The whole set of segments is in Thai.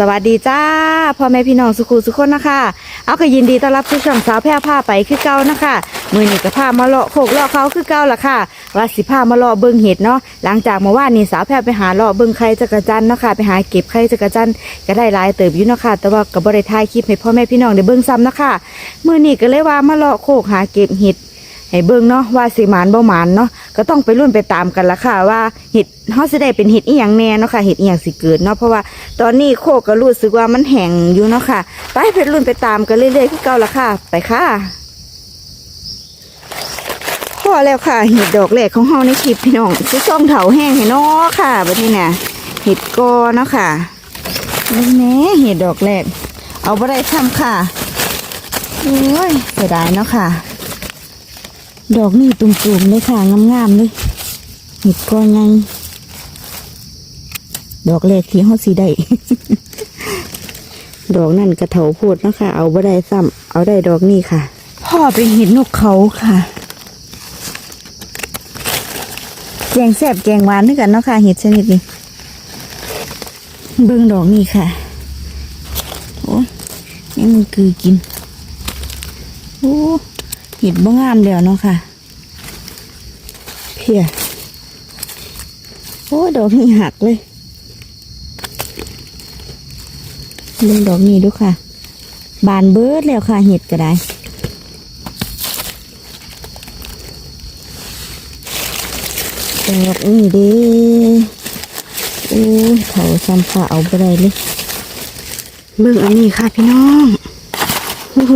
สวัสดีจ้าพ่อแม่พี่น้องสุขุสุขคนนะคะ เอาก็ยินดีต้อนรับทุกช่องสาวแพร่ผ้าไปคือเก่านะคะมือหนี้ก็พามาเลาะโขกเลาะเขาคือเก่าละค่ะว่าสิพามาเลาะเบิ่งเห็ดเนาะหลังจากเมื่อวานนี้สาวแพร่ไปหาเลาะเบิ่งไข่จักรจันเนาะค่ะไปหาเก็บไข่จักรจันก็ได้หลายเติบอยู่เนาะค่ะแต่ว่าก็บ่ได้ายคลิปให้พ่อแม่พี่น้องได้เบิ่งซ้ำนะคะมือหนีก็เลยว่ามาเลาะโขกหาเก็บเห็ด ให้เบิ่งเนาะว่าสิหมานบ่หมานเนาะก็ต้องไปรุ่นไปตามกันละค่ะ ว่าเห็ดเฮาสิได้เป็นเห็ดอีหยังแน่เนาะค่ะเห็ดอีหยังสิเกิดเนาะเพราะว่าตอนนี้โคกก็รู้สึกว่ามันแห้งอยู่เนาะค่ะ ไปไปรุ่นไปตามกันเรื่อยๆคือเก่าละค่ะ ไปค่ะพอแล้วค่ะเห็ดดอกแรกของเฮาในคลิปพี่น้องสิส่งเถาแห้งให้เนาะค่ะบัดนี้เนี่ยเห็ดกอเนาะค่ะนี่แหน่เห็ดดอกแรกเอาบ่ได้ทำค่ะโอ้ยเสียดายเนาะค่ะ ดอกนี่ตุ่มๆเลยค่ะงามๆเลยเห็ดก็ไงดอกแรกที่เขาสีได้ ดอกนั่นกระเถาโพดนะคะ เอาบ่ได้ซ้ำเอาได้ดอกนี่ค่ะ พ่อไปเห็ดนกเขาค่ะ แกงแซ่บแกงหวานด้วยกันเนาะค่ะเห็ดชนิดนี้ เบิ่งดอกนี่ค่ะ โอ้ยนี่มันคือกิน โอ้ ห็ดบ่งามเดียวเนาะค่ะ เพียโอ้ดอกนี้หักเลยเรื่องดอกนี้ดูค่ะ บานเบิดแล้วค่ะเห็ดก็ได้ดอกนี้ด้โอ้เขาซ้ำค่ะเอาไปได้เลยเบิ่งอันนี้ค่ะพี่น้องโอ้โห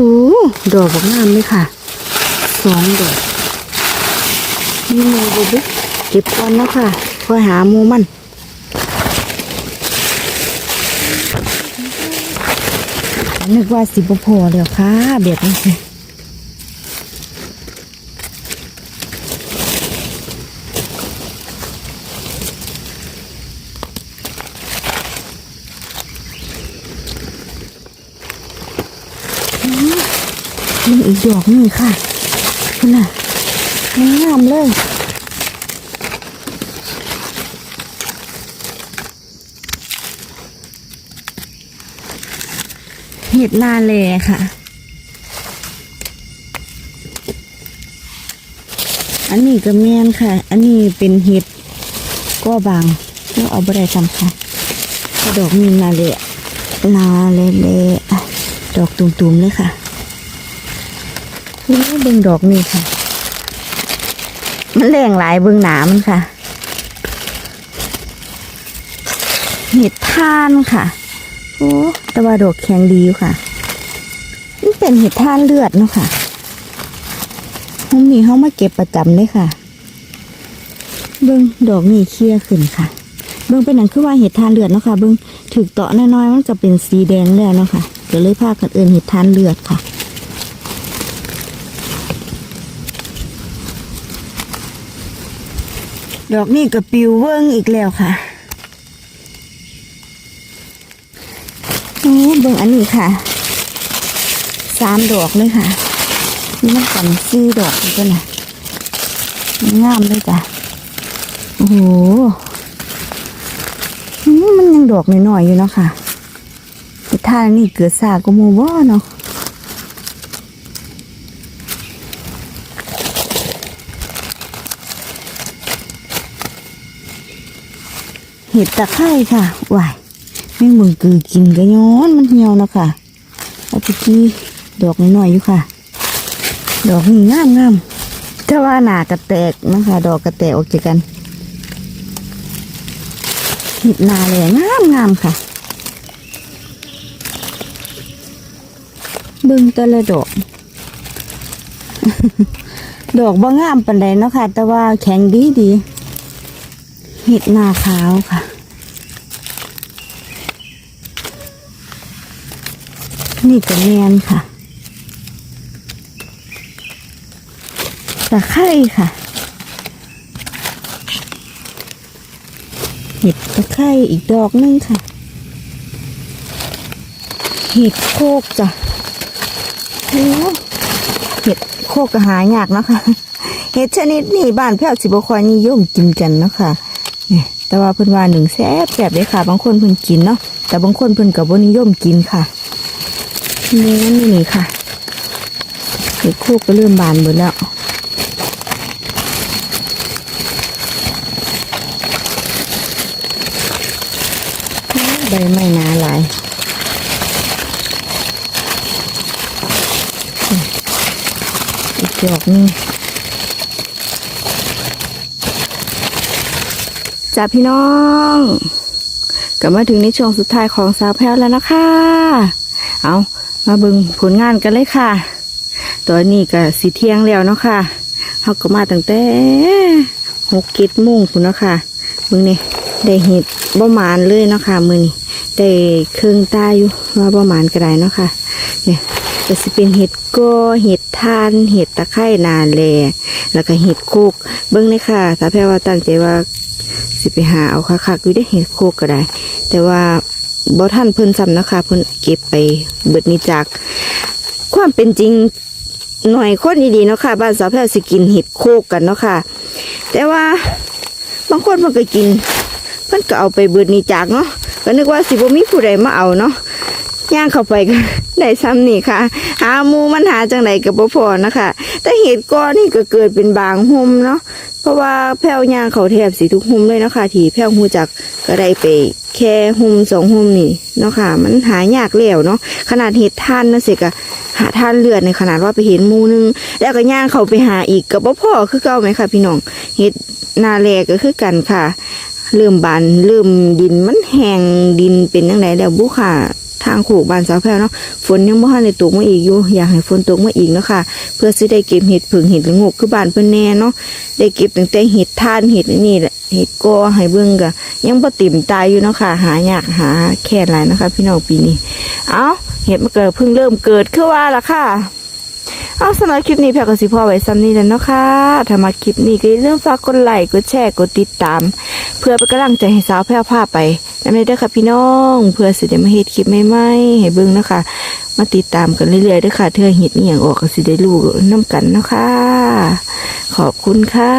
ดอกบักงามเลยค่ะ สองดอกนี่โมบุบเก็บก่อนแล้วค่ะค่อยหามูมันนึกว่าสิบพอเดี๋ยวค่ะเบียดนี่สินี่อีกดอกนึงค่ะ คุณน่ะงามเลยเห็ดนาเลค่ะ อันนี้ก็แมนค่ะ อันนี้เป็นเห็ดก็บางต้องเอาไปได้ทำค่ะกระดอกมีนาเลนาเลเลดอกตุ่มๆเลยค่ะ นี่เบิ่งดอกนี่ค่ะ มันแรงหลายเบิ่งหนามันค่ะเห็ดท่านค่ะ โอ้ต่ว่าดอกแข็งดีค่ะ นี่เป็นเห็ดท่านเลือดเนาะค่ะห้องนี้เขามาเก็บประจำเลยค่ะ เบิ้งดอกนี่เคลียร์ขึ้นค่ะ เบิ้งเป็นหนังคือว่าเห็ดทานเลือดเนาะค่ะ เบิ้งถึกเตาะน้อยๆมันจะเป็นสีแดงแล้วเนาะค่ะก็เลยพากันเอินเห็ดทานเลือดค่ะ ดอกนี่ก็ปิวเวิ้งอีกแล้วค่ะโอ้เบิ่งอันนี้ค่ะสามดอกเลยค่ะนี่มันกันสี่ดอกนี่ก็นะงามเลยจ้ะโอ้โหอืมมันยังดอกน้อยๆอยู่เนาะค่ะท่านี่เกิดสาก็โมบ่เนาะ เห็ดตะไคร่ค่ะวายแม่งมึงคือกินก็ย้อนมันเหี่ยวนะค่ะเอาไปกี้ดอกน้อยๆอยู่ค่ะ ดอกนี่งามงามๆแต่ว่าหนากระแตกนะคะ ดอกกระแตกออกจากกันเห็ดนาเลยงามงามค่ะเบิ่งแต่ละดอก ดอกบ่งามปานใดเนาะค่ะ แต่ว่าแข็งดีดี เห็ดนาขาวค่ะนี่ก็แมนค่ะ ตะไคร่ค่ะ เห็ดตะไคร่อีกดอกนึงค่ะ เห็ดโคกจ้ะโอ้เห็ดโคกก็หายากเนาะคะเห็ดชนิดนี้บ้านแพ้วสิบคอยนิยมกินกันเนาะคะ นี่แต่ว่าเพิ่นว่าหนึ่งแซ่บแซ่บเลยค่ะ บางคนเพิ่นกินเนาะแต่บางคนเพิ่นก็บ่นิยมกินค่ะเนั่นนี่ค่ะเห็ดโคกก็เริ่มบานหมดแล้วใบไม้นาหลายอีกดอกนึง จ้าพี่น้องกลับมาถึงในช่วงสุดท้ายของสาวแพรวแล้วนะคะ เอามาบิ่งผลงานกันเลยค่ะ ตอนนี้ก็สีเที่ยงแล้วเนาะค่ะเขาก็มาตั้งแต่หกก็ดโมงคุณเนาะค่ะมึงนี่ได้เห็ดบ่หมานเลยเนาะค่ะมือนี่ได้เครื่องตาอยู่ว่าบ่หมานก็ได้เนาะค่ะเนี่ยก็สิเป็นเห็ดก้อเห็ดทานเห็ดตะไคร่นาแลแล้วก็เห็ดโคกเบิ้งเลยค่ะถ้าแพ้ว่าตั้งใจว่า สิไปหาเอาคักๆอยู่ได้เห็ดโคกก็ได้ แต่ว่าบ่ท่านเพิ่นซ้ำนะคะเพิ่นเก็บไปเบิดนี้จาก ความเป็นจริงหน่อยคนดีๆเนาะค่ะบ้านสาวแพรวสิกินเห็ดโคกกันเนาะค่ะ แต่ว่าบางคนเพิ่นก็กินเพิ่นก็เอาไปเบิดนี้จากเนาะก็นึกว่าสิบ่มีผู้ใดมาเอาเนาะ ย่างเข้าไปก็ได้ซ้ำนี่ค่ะ หาหมูมันหาจังไดกับบ่พอนะคะ แต่เหตุก้อนนี่ก็เกิดเป็นบางหุมเนาะเพราะว่าแพ้วย่างเขาแทบสิทุกหุมเลยเนาะคะที่แพ้วหูจักก็ได้ไปแค่หุมสองหุมนี่เนาะค่ะ มันหายากแล้วเนาะขนาดเห็ดท่านนะสิกะหาท่านเลือดในขนาดว่าไปเห็นหมูนึง แล้วก็ย่างเขาไปหาอีกกับบ่พอคือเก่าไหมคะพี่น้องเห็ดนาแลก็คือกันค่ะเริ่มบานเริ่มดินมันแห้งดินเป็นยังไงแล้วบุค่ะ ทางขู่บานสาวแพรวเนาะฝนยังบ่ทันได้ตกมาอีกอยู่อยากให้ฝนตกมาอีกเนาะค่ะ เพื่อสิได้เก็บเห็ดผึ่งเห็ดละงกคือบานเพิ่นแน่เนาะได้เก็บตั้งแต่เห็ดทานเห็ดนนี่แหละเห็ดกอให้เบิ่งก็ยังบ่ติ่มตายอยู่เนาะค่ะ หายากหาแค่หลายนะคะ พี่น้องปีนี้ เอาเห็ดมันเกิดเพิ่งเริ่มเกิดคือว่าล่ะค่ะเอาสำหรับคลิปนี้แพรก็สิพอไว้ซ้ำนี้แล้วเนาะค่ะถ้ามาคลิปนี้ก็อย่าลืมฝากกดไลค์กดแชร์กดติดตาม เพื่อเป็นกำลังใจให้สาวแพรวพาไป นั่นเลยเด้อค่ะพี่น้องเพื่อสิเดมาเฮ็ดคลิปใหม่ๆให้เบิ่งนะคะมาติดตามกันเรื่อยๆเด้อค่ะเธอเฮ็ดอีหยังออกก็สิได้รู้นํกันนะค่ะขอบคุณค่ะ